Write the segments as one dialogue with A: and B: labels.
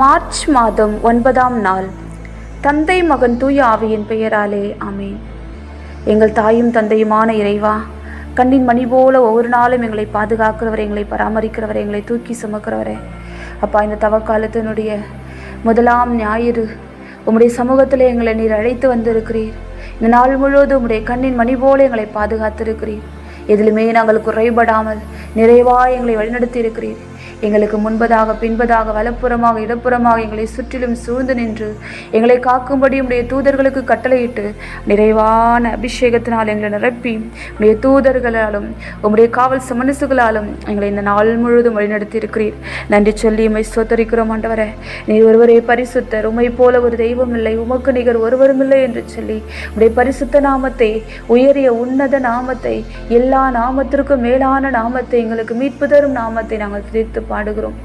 A: March மாதம் ஒன்பதாம் நாள். தந்தை மகன் தூய ஆவியின் பெயராலே ஆமேன். எங்கள் தாயும் தந்தையுமான இறைவா கண்ணின் மணி போல ஒவ்வொரு நாளும் எங்களை பாதுகாக்கிறவர் எங்களை பராமரிக்கிறவர் எங்களை தூக்கி சுமக்கிறவரே. அப்பா இந்த தவக்காலத்தினுடைய முதலாம் ஞாயிறு உம்முடைய சமூகத்தில் எங்களை நீர் அழைத்து வந்திருக்கிறீர். இந்த நாள் முழுவதும் உம்முடைய கண்ணின் மணி போல எங்களை பாதுகாத்திருக்கிறீர். எதிலுமே நாங்கள் குறைபடாமல் நிறைவாக எங்களை வழிநடத்தி இருக்கிறீர் எங்களுக்கு முன்பதாக பின்பதாக வலப்புறமாக இடப்புறமாக எங்களை சுற்றிலும் சூழ்ந்து நின்று எங்களை காக்கும்படி உடைய தூதர்களுக்கு கட்டளையிட்டு நிறைவான அபிஷேகத்தினால் எங்களை நிரப்பி உடைய தூதர்களாலும் உம்முடைய காவல் சமனசுகளாலும் எங்களை இந்த நாள் முழுவதும் வழிநடத்தி இருக்கிறீர் நன்றி சொல்லி உமை சோத்தரிக்கிறோம் ஆண்டவரே. நீர் ஒருவரே பரிசுத்தர். உமை போல ஒரு தெய்வம் இல்லை. உமக்கு நிகர் ஒருவரும் இல்லை என்று சொல்லி உடைய பரிசுத்த நாமத்தை உயரிய உன்னத நாமத்தை எல்லா நாமத்திற்கும் மேலான நாமத்தை எங்களுக்கு மீட்பு தரும் நாமத்தை நாங்கள் துதித்து பாடுகிறோம்.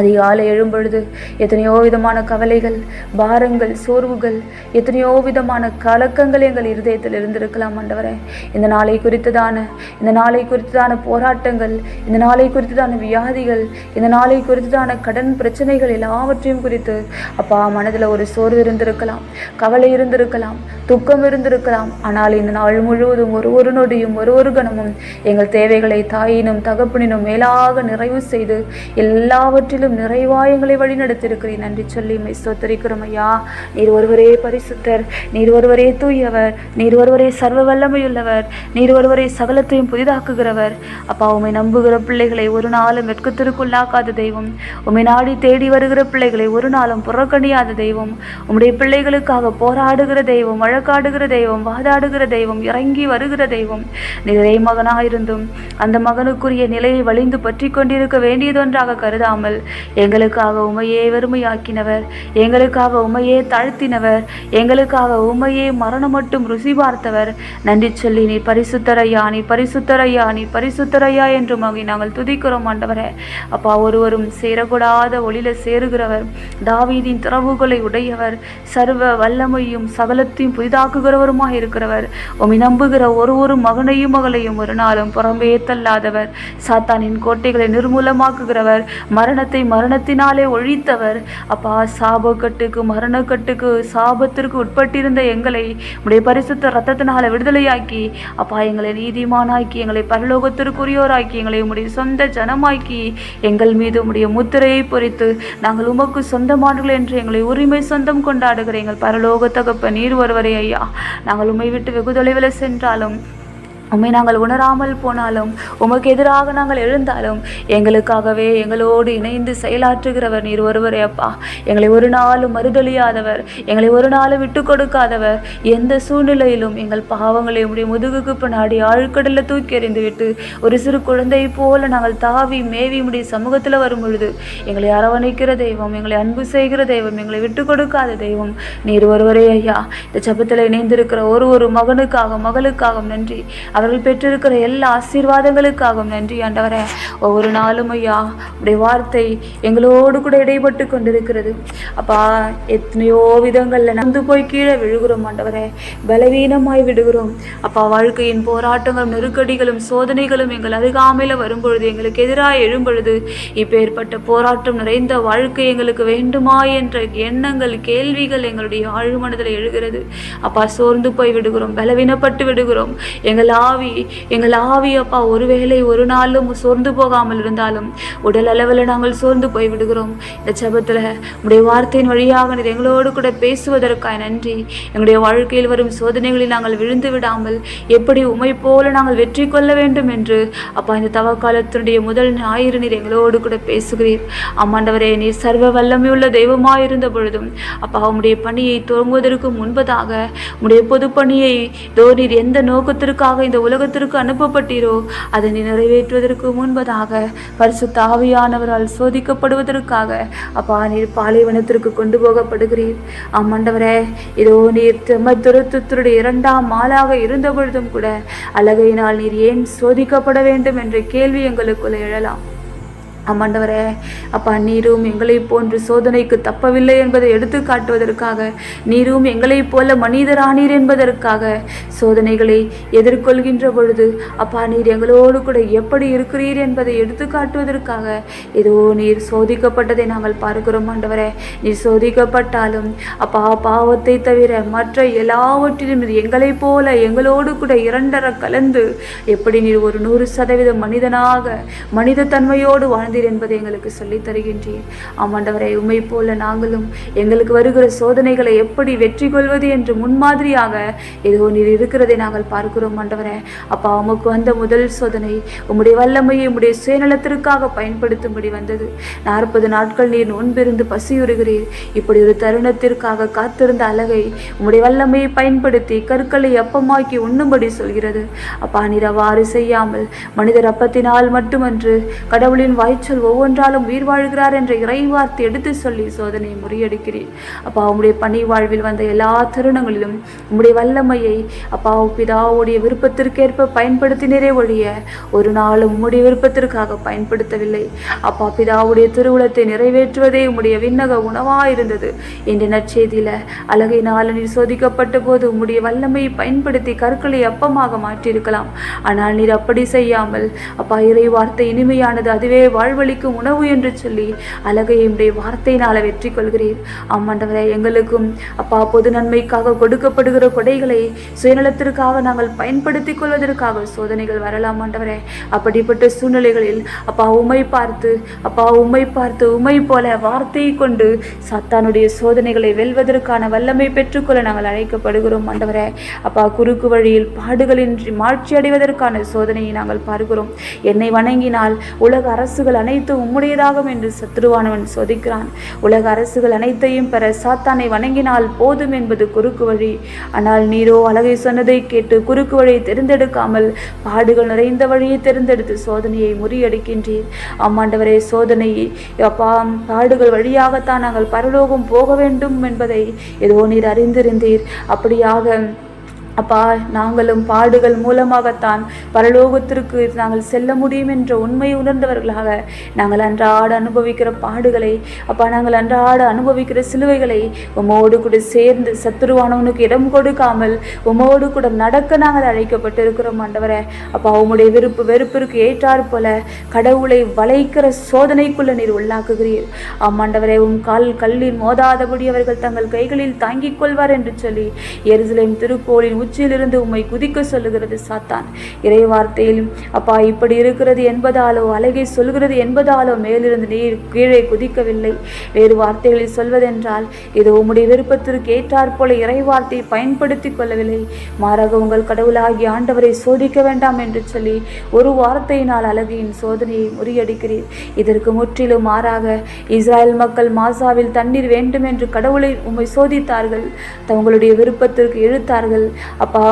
A: அதிகாலை எழும்பொழுது எத்தனையோ விதமான கவலைகள் பாரங்கள் சோர்வுகள் எத்தனையோ விதமான கலக்கங்கள் எங்கள் இருதயத்தில் இருந்திருக்கலாம் ஆண்டவரே. இந்த நாளை குறித்ததான இந்த நாளை குறித்ததான போராட்டங்கள் இந்த நாளை குறித்ததான வியாதிகள் இந்த நாளை குறித்ததான கடன் பிரச்சனைகள் எல்லாவற்றையும் குறித்து அப்பா மனதில் ஒரு சோர்வு இருந்திருக்கலாம் கவலை இருந்திருக்கலாம். துக்கம் இருந்திருக்கலாம். ஆனால் இந்த நாள் முழுவதும் ஒரு ஒரு நொடியும் ஒரு ஒரு கணமும் எங்கள் தேவைகளை தாயினும் தகப்பனினும் மேலாக நிறைவு செய்து எல்லாவற்றிலும் நிறைவாய் எங்களை வழிநடத்திருக்கிறேன் நன்றி சொல்லி மை ஸ்தோத்தரிக்கிறோம் ஐயா. நீர் ஒருவரே பரிசுத்தர் நீர் ஒருவரே தூயவர் நீர் ஒருவரே சர்வ வல்லமையுள்ளவர் நீர் ஒருவரே சகலத்தையும் புதிதாக்குகிறவர். அப்பா உமை நம்புகிற பிள்ளைகளை ஒரு நாளும் வெட்கத்திற்குள்ளாக்காத தெய்வம். உமை நாடி தேடி வருகிற பிள்ளைகளை ஒரு நாளும் புறக்கணியாத தெய்வம். உம்முடைய பிள்ளைகளுக்காக போராடுகிற தெய்வம் வழக்காடுகிற தெய்வம் வாதாடுகிற தெய்வம் இறங்கி வருகிற தெய்வம். நிறை மகனாயிருந்தும் அந்த மகனுக்குரிய நிலையை வலிந்து பற்றி கொண்டிருக்க வேண்டியதொன்றாக கருதாமல் எங்களுக்காக உமையே வெறுமையாக்கினவர் எங்களுக்காக உமையே தாழ்த்தினவர் எங்களுக்காக உமையே மரணம் மட்டும் ருசி பார்த்தவர். நன்றி சொல்லி நீ பரிசுத்தரையா நீ பரிசுத்தரையா நீ பரிசுத்தரையா என்று மகி நாங்கள் துதிக்கிறோம் ஆண்டவரே. அப்பா ஒருவரும் சேரக்கூடாத ஒளியில சேருகிறவர் தாவீதின் திறவுகளை உடையவர் சர்வ வல்லமையும் சகலத்தையும் புதிதாக்குகிறவருமாக இருக்கிறவர். உம்மை நம்புகிற ஒரு ஒரு மகனையும் மகளையும் ஒரு நாளும் புறம்பே தள்ளாதவர். சாத்தானின் கோட்டைகளை நிர்மூலமாக்குகிறவர். மரணத்தை மரணத்தினாலே ஒழித்தவர். அப்பா சாபக்கட்டுக்கு மரணக்கட்டுக்கு சாபத்திற்கு உட்பட்டிருந்த எங்களை உடைய பரிசுத்த ரத்தத்தினால விடுதலையாக்கி அப்பா எங்களை நீதிமானாக்கி எங்களை பரலோகத்திற்குரியோராக்கி எங்களை உடைய சொந்த ஜனமாக்கி எங்கள் மீது உடைய முத்திரையை பொறித்து நாங்கள் உமக்கு சொந்தமானவர்கள் என்று எங்களை உரிமை சொந்தம் கொண்டாடுகிற எங்கள் பரலோக தகப்ப நீர் ஒருவரே ஐயா. நாங்கள் உம்மை விட்டு வெகு தொலைவில் சென்றாலும் உம்மை நாங்கள் உணராமல் போனாலும் உமக்கு எதிராக நாங்கள் எழுந்தாலும் எங்களுக்காகவே எங்களோடு இணைந்து செயலாற்றுகிறவர் நீர் ஒருவரே அப்பா. எங்களை ஒரு நாளும் மறுதளியாதவர் எங்களை ஒரு நாளும் விட்டு கொடுக்காதவர் எந்த சூழ்நிலையிலும் எங்கள் பாவங்களை உடைய முதுகுக்கு பின்னாடி ஆழ்கடலில் தூக்கி எறிந்து விட்டு ஒரு சிறு குழந்தை போல நாங்கள் தாவி மேவி உடைய சமூகத்தில் வரும் பொழுது எங்களை அரவணைக்கிற தெய்வம் எங்களை அன்பு செய்கிற தெய்வம் எங்களை விட்டு கொடுக்காத தெய்வம் நீர் ஒருவரே ஐயா. இந்த சபத்தில் இணைந்திருக்கிற ஒரு ஒரு மகனுக்காக மகளுக்காகவும் நன்றி. அவர்கள் பெற்றிருக்கிற எல்லா ஆசீர்வாதங்களுக்காகவும் நன்றி ஆண்டவரே. ஒவ்வொரு நாளும் ஐயா உடைய வார்த்தை எங்களோடு கூட இடைப்பட்டு கொண்டிருக்கிறது. அப்பா எத்தனையோ விதங்களில் நடந்து போய் கீழே விழுகிறோம் ஆண்டவரே. பலவீனமாய் விடுகிறோம். அப்பா வாழ்க்கையின் போராட்டங்களும் நெருக்கடிகளும் சோதனைகளும் எங்கள் அருகாமையில் வரும்பொழுது எங்களுக்கு எதிராக எழும்பொழுது இப்பேற்பட்ட போராட்டம் நிறைந்த வாழ்க்கை எங்களுக்கு வேண்டுமா என்ற எண்ணங்கள் கேள்விகள் எங்களுடைய ஆழ்மனதில் எழுகிறது. அப்பா சோர்ந்து போய் விடுகிறோம் பலவீனப்பட்டு விடுகிறோம். எங்களால் ஆவி எங்கள் ஆவி அப்பா ஒருவேளை ஒரு நாளும் சோர்ந்து போகாமல் இருந்தாலும் உடல் அளவில் நாங்கள் சோர்ந்து போய் விடுகிறோம் இந்த ஜெபத்தில் உடைய வார்த்தையின் வழியாக நீர் எங்களோடு கூட பேசுவதற்காய் நன்றி. எங்களுடைய வாழ்க்கையில் வரும் சோதனைகளில் நாங்கள் விழுந்து விடாமல் எப்படி உமை போல நாங்கள் வெற்றி கொள்ள வேண்டும் என்று அப்பா இந்த தவக்காலத்தினுடைய முதல் ஞாயிறு நீர் எங்களோடு கூட பேசுகிறீர். அம்மாண்டவரே நீர் சர்வ வல்லமையுள்ள தெய்வமாக இருந்த பொழுதும் அப்பா உம்முடைய பணியை துவங்குவதற்கு முன்பதாக உம்முடைய பொது பணியை தோ நீர் எந்த நோக்கத்திற்காக இந்த உலகத்திற்கு அனுப்பப்பட்டீரோ? அதை நீ நிறைவேற்றுவதற்கு முன்பதாக பரிசு தாவியானவரால் சோதிக்கப்படுவதற்காக அப்பா நீர் பாலைவனத்திற்கு கொண்டு போகப்படுகிறீர். ஆமாண்டவரே இதோ நீர் திருத்துடைய இரண்டாம் மாலாக இருந்த பொழுதும் கூட அழகையினால் நீர் ஏன் சோதிக்கப்பட வேண்டும் என்ற கேள்வி எங்களுக்குள்ள எழலாம். ஆமாண்டவரே அப்பா நீரும் எங்களைப் போன்று சோதனைக்கு தப்பவில்லை என்பதை எடுத்து காட்டுவதற்காக நீரும் எங்களைப் போல மனிதரானீர் என்பதற்காக சோதனைகளை எதிர்கொள்கின்ற பொழுது அப்பா நீர் எங்களோடு கூட எப்படி இருக்கிறீர் என்பதை எடுத்து காட்டுவதற்காக ஏதோ நீர் சோதிக்கப்பட்டதை நாங்கள் பார்க்கிறோம் ஆண்டவரே. நீர் சோதிக்கப்பட்டாலும் அப்பா பாவத்தை தவிர மற்ற எல்லாவற்றிலும் எங்களைப் போல எங்களோடு கூட இரண்டர கலந்து எப்படி நீர் ஒரு நூறு சதவீதம் மனிதனாக மனித தன்மையோடு வாழ்ந்தீர் என்பதை எங்களுக்கு சொல்லித் தருகின்றீர். ஆமாண்டவரை உமை போல நாங்களும் எங்களுக்கு வருகிற சோதனைகளை எப்படி வெற்றி கொள்வது என்று முன்மாதிரியாக ஏதோ நீர் இருக்கிறதை நாங்கள் பார்க்கிறோம் ஆண்டவரே. அப்பா உமக்கு வந்த முதல் சோதனை உம்முடைய வல்லமையை உம்முடைய சுயநலத்திற்காக பயன்படுத்தும்படி வந்தது. நாற்பது நாட்கள் நீர் நோன்பிருந்து பசியுறுகிறீர். இப்படி ஒரு தருணத்திற்காக காத்திருந்த அழகை உம்முடைய வல்லமையை பயன்படுத்தி கற்களை அப்பமாக்கி உண்ணும்படி சொல்கிறது. அப்பா நீர் அவ்வாறு செய்யாமல் மனிதர் அப்பத்தினால் மட்டுமன்று கடவுளின் வாய்ச்சொல் ஒவ்வொன்றாலும் உயிர் வாழ்கிறார் என்ற இறைவார்த்தை எடுத்து சொல்லி சோதனையை முறியடிக்கிறீர். அப்பா உம்முடைய பணி வாழ்வில் வந்த எல்லா தருணங்களிலும் உம்முடைய வல்லமையை அப்பா பிதாவுடைய விருப்பத்திற்கேற்ப பயன்படுத்தினரே ஒழிய ஒரு நாளும் உம்முடைய விருப்பத்திற்காக பயன்படுத்தவில்லை. அப்பா பிதாவுடைய திருவுளத்தை நிறைவேற்றுவதே உம்முடைய விண்ணக உணவாயிருந்தது. என்ற நற்செய்தியில அழகை நாளனில் சோதிக்கப்பட்ட போது உம்முடைய வல்லமையை பயன்படுத்தி கற்களை அப்பமாக மாற்றியிருக்கலாம். ஆனால் நீர் அப்படி செய்யாமல் அப்பா இறை வார்த்தை இனிமையானது அதுவே வாழ்வழிக்கும் உணவு என்று சொல்லி அழகை என்னுடைய வார்த்தையினால வெற்றி கொள்கிறீர். ஆமாண்டவரே எங்களுக்கும் அப்பா பொது நன்மைக்காக கொடுக்கப்படுகிற கொடைகளை சுயநலத்திற்காக நாங்கள் பயன்படுத்திக் கொள்வதற்காக சோதனைகள் வரலாம் ஆண்டவரே. அப்படிப்பட்ட சூழ்நிலைகளில் அப்பா உமை பார்த்து அப்பா உமை பார்த்து உமை போல வார்த்தையை கொண்டு சாத்தானுடைய சோதனைகளை வெல்வதற்கான வல்லமை பெற்றுக்கொள்ள நாங்கள் அழைக்கப்படுகிறோம் ஆண்டவரே. அப்பா குறுக்கு வழியில் பாடுகளின்றி மாற்றி அடைவதற்கான சோதனையை நாங்கள் பார்க்கிறோம். என்னை வணங்கினால் உலக அரசுகள் அனைத்தும் உம்முடையதாகும் என்று சத்ருவானவன் சோதிக்கிறான். உலக அரசுகள் அனைத்தையும் பெற சாத்தானை வணங்கினால் போதும் என்பது குறுக்கு வழி. ஆனால் நீரோ அழகை சொன்னதை கேட்டு குறுக்கு வழியை தேர்ந்தெடுக்காமல் பாடுகள் நிறைந்த வழியை தேர்ந்தெடுத்து சோதனையை முறியடிக்கின்றீர். அம்மாண்டவரே சோதனையை அப்பா பாடுகள் வழியாகத்தான் நாங்கள் பரலோகம் போக வேண்டும் என்பதை ஏதோ நீர் அறிந்திருந்தீர். அப்படியாக அப்பா நாங்களும் பாடுகள் மூலமாகத்தான் பரலோகத்திற்கு நாங்கள் செல்ல முடியும் என்ற உண்மையை உணர்ந்தவர்களாக நாங்கள் அன்றாட அனுபவிக்கிற பாடுகளை அப்பா நாங்கள் அன்றாட அனுபவிக்கிற சிலுவைகளை உமோடு கூட சேர்ந்து சத்துருவானவனுக்கு இடம் கொடுக்காமல் உமோடு கூட நடக்க நாங்கள் அழைக்கப்பட்டிருக்கிறோம் ஆண்டவரே. அப்பா உம்முடைய விருப்பு வெறுப்பிற்கு ஏற்றாற் போல கடவுளை வளைக்கிற சோதனைக்குள்ள நீர் உள்ளாக்குகிறீர். ஆமாண்டவரே உம் கால் கல்லில் மோதாதபடி அவர்கள் தங்கள் கைகளில் தாங்கிக் கொள்வார் என்று சொல்லி எருசலேம் திருக்கோளின் உச்சியிலிருந்து உம்மை குதிக்க சொல்லுகிறது சாத்தான். இறை வார்த்தையில் அப்பா இப்படி இருக்கிறது என்பதாலோ அழகை சொல்கிறது என்பதாலோ மேலிருந்து நீர் கீழே குதிக்கவில்லை. வேறு வார்த்தைகளில் சொல்வதென்றால் இது உம்முடைய விருப்பத்திற்கு ஏற்றாற் போல இறை வார்த்தையை பயன்படுத்தி கொள்ளவில்லை. மாறாக உங்கள் கடவுளாகிய ஆண்டவரை சோதிக்க வேண்டாம் என்று சொல்லி ஒரு வார்த்தையினால் அழகியின் சோதனையை முறியடிக்கிறீர். இதற்கு முற்றிலும் மாறாக இஸ்ராயல் மக்கள் மாசாவில் தண்ணீர் வேண்டும் என்று கடவுளை உம்மை சோதித்தார்கள் தங்களுடைய விருப்பத்திற்கு இழுத்தார்கள். அப்பா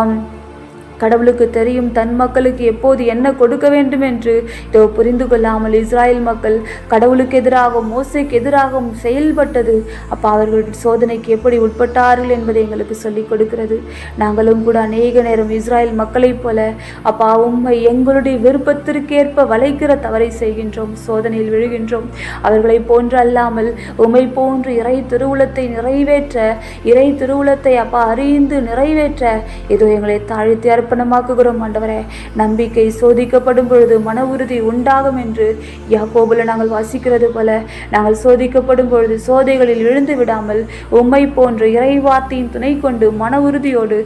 A: கடவுளுக்கு தெரியும் தன் மக்களுக்கு எப்போது என்ன கொடுக்க வேண்டும் என்று. இதோ புரிந்து கொள்ளாமல் இஸ்ராயல் மக்கள் கடவுளுக்கு எதிராகவும் மோசைக்கு எதிராகவும் செயல்பட்டது. அப்பா அவர்கள் சோதனைக்கு எப்படி உட்பட்டார்கள் என்பதை எங்களுக்கு சொல்லிக் கொடுக்கிறது. நாங்களும் கூட அநேக நேரம் இஸ்ராயல் மக்களைப் போல அப்பா உம்மை எங்களுடைய விருப்பத்திற்கேற்ப வளைக்கிற தவறை செய்கின்றோம் சோதனையில் விழுகின்றோம். அவர்களை போன்று அல்லாமல் உம்மை போன்று இறை திருவுளத்தை நிறைவேற்ற இறை திருவுளத்தை அப்பா அறிந்து நிறைவேற்ற. இதோ எங்களை தாழ்த்தியார் அர்ப்பணமாக்குகிறோம் ஆண்டவரே. நம்பிக்கை சோதிக்கப்படும் பொழுது மன உறுதி உண்டாகும் என்று யாக்கோபுல நாங்கள் வாசிக்கிறது போல நாங்கள் சோதிக்கப்படும் பொழுது சோதைகளில் விழுந்து விடாமல் உம்மை போன்ற இறைவார்த்தையின் துணை கொண்டு மன உறுதியோடு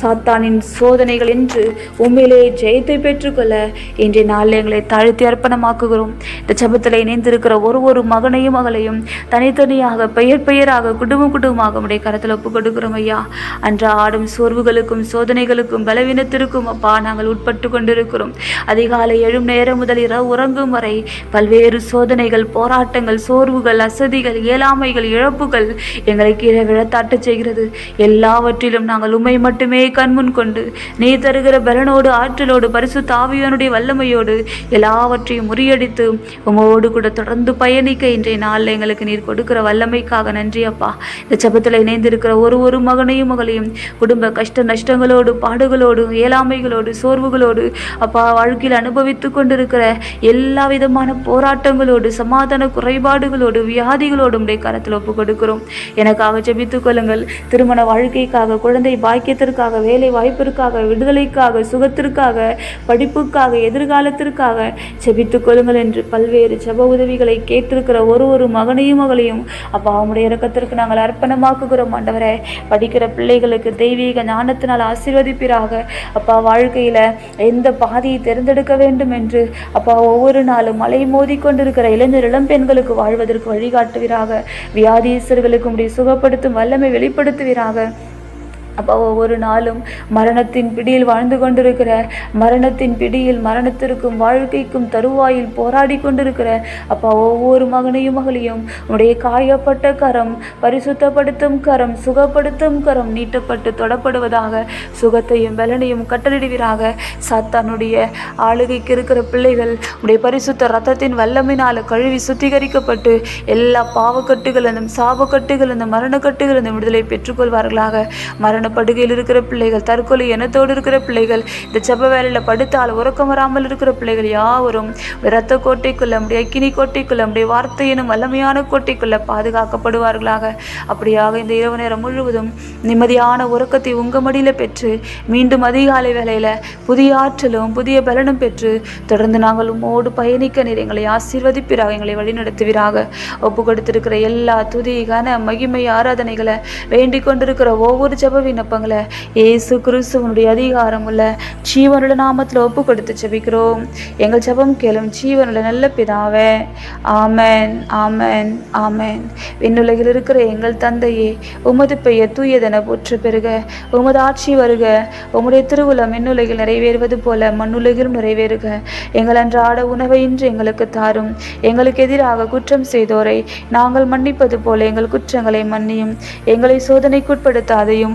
A: சாத்தானின் சோதனைகள் என்று உண்மையிலே ஜெயத்தை பெற்றுக்கொள்ள இன்றைய நாளில் எங்களை தாழ்த்தி அர்ப்பணமாக்குகிறோம். இந்த சபத்தில் இணைந்திருக்கிற ஒரு ஒரு மகனையும் மகளையும் தனித்தனியாக பெயர் பெயராக குடும்பம் குடும்பமாக நம்முடைய கரத்தில் ஒப்பு கொடுக்கிறோம் ஐயா. அன்ற ஆடும் சோர்வுகளுக்கும் சோதனைகளுக்கும் தினத்திற்கும் அப்பா நாங்கள் உட்பட்டு கொண்டிருக்கிறோம். அதிகாலை எழும் நேரம் முதல் இரவு உறங்கும் வரை பல்வேறு சோதனைகள் போராட்டங்கள் சோர்வுகள் அசதிகள் இயலாமைகள் இழப்புகள் எங்களை கீழே விழத்தாட்டச் செய்கிறது. எல்லாவற்றிலும் நாங்கள் உண்மை மட்டுமே கண்முன் கொண்டு நீ தருகிற பலனோடு ஆற்றலோடு பரிசு தாவியனுடைய வல்லமையோடு எல்லாவற்றையும் முறியடித்து உமோடு கூட தொடர்ந்து பயணிக்க இன்றைய நாளில் எங்களுக்கு நீர் கொடுக்கிற வல்லமைக்காக நன்றி அப்பா. இந்த சபத்தில் இணைந்திருக்கிற ஒரு ஒரு மகனையும் மகளையும் குடும்ப கஷ்ட நஷ்டங்களோடு பாடுகளோடு இயலாமைகளோடு சோர்வுகளோடு அப்பா வாழ்க்கையில் அனுபவித்து கொண்டிருக்கிற எல்லா விதமான போராட்டங்களோடு சமாதான குறைபாடுகளோடு வியாதிகளோடு உடைய கரத்தில் ஒப்பு கொடுக்கிறோம். எனக்காக ஜெபித்துக் கொள்ளுங்கள். திருமண வாழ்க்கைக்காக குழந்தை பாக்கியத்திற்காக வேலை வாய்ப்பிற்காக விடுதலைக்காக சுகத்திற்காக படிப்புக்காக எதிர்காலத்திற்காக ஜெபித்துக் கொள்ளுங்கள் என்று பல்வேறு ஜெப உதவிகளை கேட்டிருக்கிற ஒரு ஒரு மகனையும் மகளையும் அப்பா அவனுடைய இறக்கத்திற்கு நாங்கள் அர்ப்பணமாக்குகிறோம். ஆண்டவரே படிக்கிற பிள்ளைகளுக்கு தெய்வீக ஞானத்தினால் ஆசீர்வதிப்பீராக. அப்பா வாழ்க்கையில எந்த பாதையை தேர்ந்தெடுக்க வேண்டும் என்று அப்பா ஒவ்வொரு நாளும் மலை மோதிக்கொண்டிருக்கிற இளைஞர் இளம் பெண்களுக்கு வாழ்வதற்கு வழிகாட்டுவீராக. வியாதீசர்களுக்கு உடைய சுகப்படுத்தும் வல்லமை வெளிப்படுத்துவீராக. அப்போ ஒவ்வொரு நாளும் மரணத்தின் பிடியில் வாழ்ந்து கொண்டிருக்கிற மரணத்தின் பிடியில் மரணத்திற்கும் வாழ்க்கைக்கும் தருவாயில் போராடி கொண்டிருக்கிற அப்பா ஒவ்வொரு மகனையும் மகளையும் உடைய காயப்பட்ட கரம் பரிசுத்தப்படுத்தும் கரம் சுகப்படுத்தும் கரம் நீட்டப்பட்டு தொடப்படுவதாக சுகத்தையும் பலனையும் கட்டளிடுவீராக சாத்தானுடைய ஆளுகைக்கு இருக்கிற பிள்ளைகள் உடைய பரிசுத்த ரத்தத்தின் வல்லமினால் கழுவி சுத்திகரிக்கப்பட்டு எல்லா பாவக்கட்டுகளிலும் சாபக்கட்டுகளிலும் மரணக்கட்டுகளிலும் விடுதலை பெற்றுக்கொள்வார்களாக. மரண படுகையில் இருக்கிற பிள்ளைகள் தற்கொலை எண்ணத்தோடு இருக்கிற பிள்ளைகள் இந்த செப்ப வேலையில் படுத்தால் உறக்கம் வராமல் இருக்கிற பிள்ளைகள் யாவரும் இரத்த கோட்டைக்குள்ள நம்முடைய அக்கினி கோட்டைக்குள்ள நம்முடைய வார்த்தை எனும் வல்லமையான கோட்டைக்குள்ள பாதுகாக்கப்படுவார்களாக. அப்படியாக இந்த இரவு நேரம் முழுவதும் நிம்மதியான உறக்கத்தை உங்க மடியில பெற்று மீண்டும் அதிகாலை வேலையில் புதிய ஆற்றலும் புதிய பலனும் பெற்று தொடர்ந்து நாங்கள் உம்மோடு பயணிக்க நீர் எங்களை ஆசீர்வதிப்பிறாக எங்களை வழிநடத்துவீராக. ஒப்பு கொடுத்திருக்கிற எல்லா துதி கன மகிமை ஆராதனைகளை வேண்டிக் கொண்டிருக்கிற ஒவ்வொரு ஜபவின் விண்ணப்பங்களை ஏசு கிறிஸ்துவனுடைய அதிகாரம் உள்ள ஜீவனுள்ள நாமத்தில் ஒப்பு கொடுத்து ஜெபிக்கிறோம். எங்கள் ஜபம் கேளும் ஜீவனுள்ள நல்ல பிதாவே ஆமேன் ஆமேன் ஆமேன். விண்ணுலகில் இருக்கிற எங்கள் தந்தையே உமது பெயர் தூயதென போற்று பெறுக உமது ஆட்சி வருக. உம்முடைய திருவுளம் விண்ணுலகில் நிறைவேறுவது போல மண்ணுலகிலும் நிறைவேறுக. எங்கள் அன்றாட உணவை இன்று எங்களுக்கு தாரும். எங்களுக்கு எதிராக குற்றம் செய்தோரை நாங்கள் மன்னிப்பது போல எங்கள் குற்றங்களை மன்னியும். எங்களை சோதனைக்குட்படுத்தாதையும்